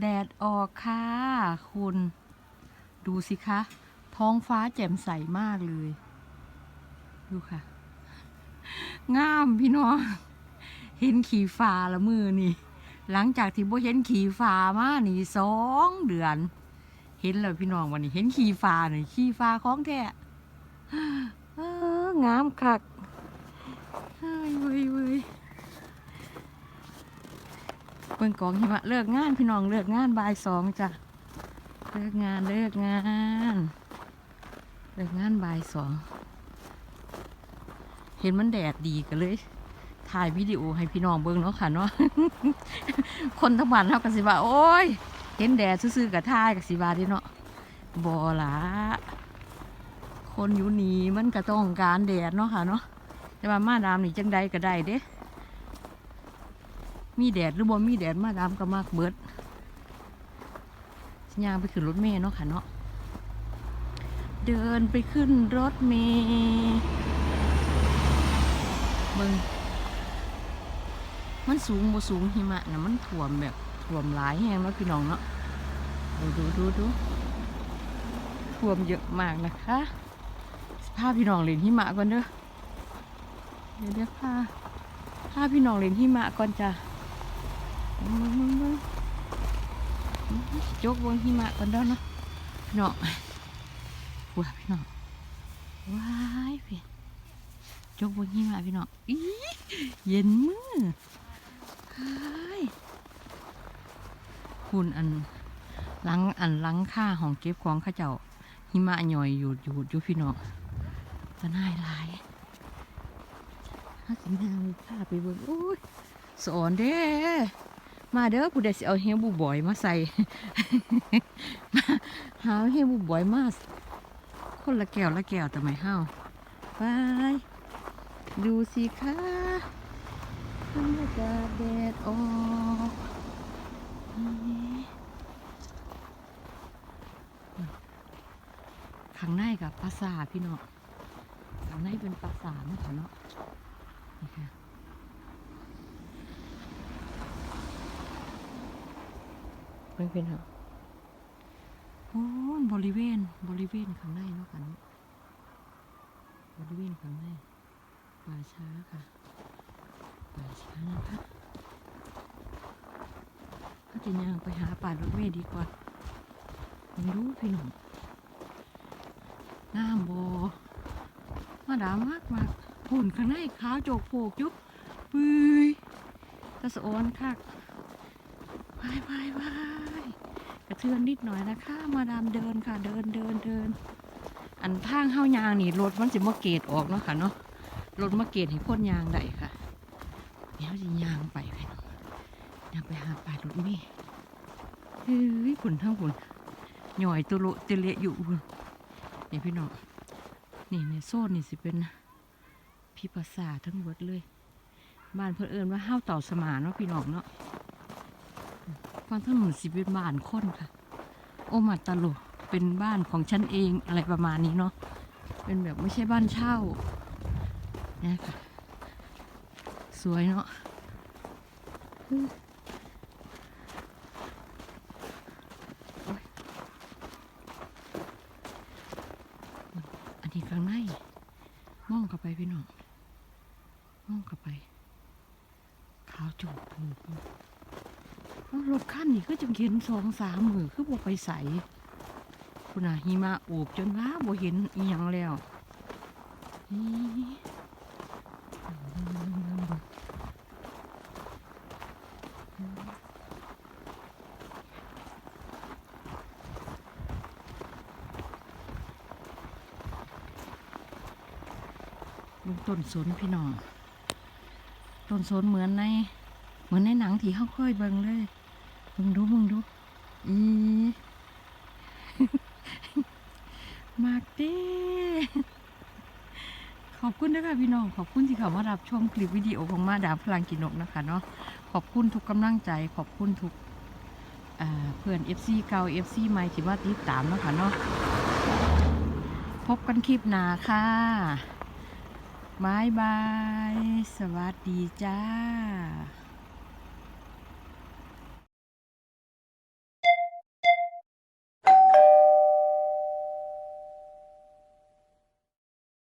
แดดออกค่ะ คุณ ดูสิคะ ท้องฟ้าแจ่มใสมากเลย ดูค่ะ งามพี่น้อง เห็นขี่ฟ้าละมือนี่ หลังจากที่โบเห็นขี่ฟ้ามานี่สองเดือน เห็นแล้วพี่น้องวันนี้ เห็นขี่ฟ้าหน่อยขี่ฟ้าของแท้งามคักเฮ้ยเว้ยเว้ย เบิ่งกองหิมะเลิกงานพี่น้องเลิกงานบ่ายสองจ้ะเลิกงานเลิกงานเลิกงานบ่ายสองเห็นมันแดดดีกันเลย ถ่ายวิดีโอให้พี่น้องเบิ่งเนาะค่ะเนาะคนทั้งบ้านเฮาก็สิว่าโอ้ย เห็นแดดซื่อๆกับถ่ายกับสิว่าดิเนาะบ่ละคนอยู่นี่มันก็ต้องการแดดเนาะค่ะเนาะแต่ว่ามาดามนี่จังใดก็ได้เด้ มีแดดหรือบ่มีแดดมาดามก็มากเบิดสัญญางไปขึ้นรถเมล์เนาะค่ะเนาะเดินไปขึ้นรถเมล์เบิงมันสูงบ่สูงหิมะนะมันท่วมแบบท่วมหลายแห้งเนาะพี่น้องเนาะดูดูดูดูท่วมเยอะมากนะคะพาพี่น้องเล่นหิมะก่อนเด้อเดี๋ยวเดี๋ยวพาพาพี่น้องเล่นหิมะก่อนจ้ะ มึงมึงมึงจกบนหิมะก่อนด้อเนาะพี่น้องว้าพี่น้องว้ายพี่จกบนหิมะพี่น้องอีเย็นมือคุณอันลังอันลังค่าของเก็บของข้าเจ้าหิมะหย่อยอยู่อยู่อยู่พี่น้องตะน่ายหลายถ้าสินางพาไปเบิ่งโอ้ยสอนเด้ มาเด้อผู้ใดสิเอาเฮียบุบอยมาใส่หาเฮบุบอยมาคนละแก้วละแก้วแต่ไม่ห้าวไปดูสิคะบรรยากาศแดดออกข้างในกับปราสาทพี่เน้องข้างในเป็นปราสาทนะคะเนาะนี่ค่ะ เป็นเป็นเหรอโอ้บริเวณ บริเวณข้างในเนาะค่ะเนบริเวณข้างในป่าช้าค่ะป่าช้านะคะก็จะย่างไปหาป่ารถเมล์ดีกว่าไม่รู้พี่น้องงามบอมาดามากมากหุ่นข้างในขาวโจกโผกยุบปุยตะสออนคักวายวายวาย ระเทือนนิดหน่อยนะคะมาดามเดินค่ะ เดินเดินเดิน อันทางเข้ายางนี่รถมันสิมาเกตออกเนาะค่ะเนาะรถมาเกตให้พ่นยางได้ค่ะเดี๋ยวจะยางไปพี่น้องยางไปหาปลารถเมย์เฮ้ยขุนทั้งขุนหน่อยตุลุตุเละอยู่พุ่นนี่พี่น้องนี่ในโซนนี่สิเป็นพี่ภาษาทั้งหมดเลย บ้านเพื่นเอิญว่าห้าวเต่าสมานเนาะพี่น้องเนาะ ฟังทั้งหมดสิเป็นบ้านคนค่ะ โอมาตาลุเป็นบ้านของฉันเองอะไรประมาณนี้เนาะเป็นแบบไม่ใช่บ้านเช่าเนี่ยค่ะ สวยเนาะอันนี้ข้างในมองเข้าไปพี่น้องมองเข้าไปขาวโจกผูก รถขั้นนี่ก็จะเห็นสองสามมือคือบอกไปใสคุณอาหิมะโอบจนว่าบ่เห็นอีหยังแล้วนี่ต้นสนพี่น้อง ต้นสนเหมือนใน เหมือนในหนังที่เขาเคยเบิ่งเลย มึงดูมึงดู อีมากด้ขอบคุณนะคะพี่น้อง ขอบคุณที่เขามารับชมคลิปวิดีโอของมาดาพลังกินนกนะคะเนาะ ขอบคุณทุกกำลังใจ ขอบคุณทุกเพื่อน FC เก่า FC ใหม่ที่มาติดตามนะคะเนาะ พบกันคลิปหน้าค่ะบายบาย สวัสดีจ้า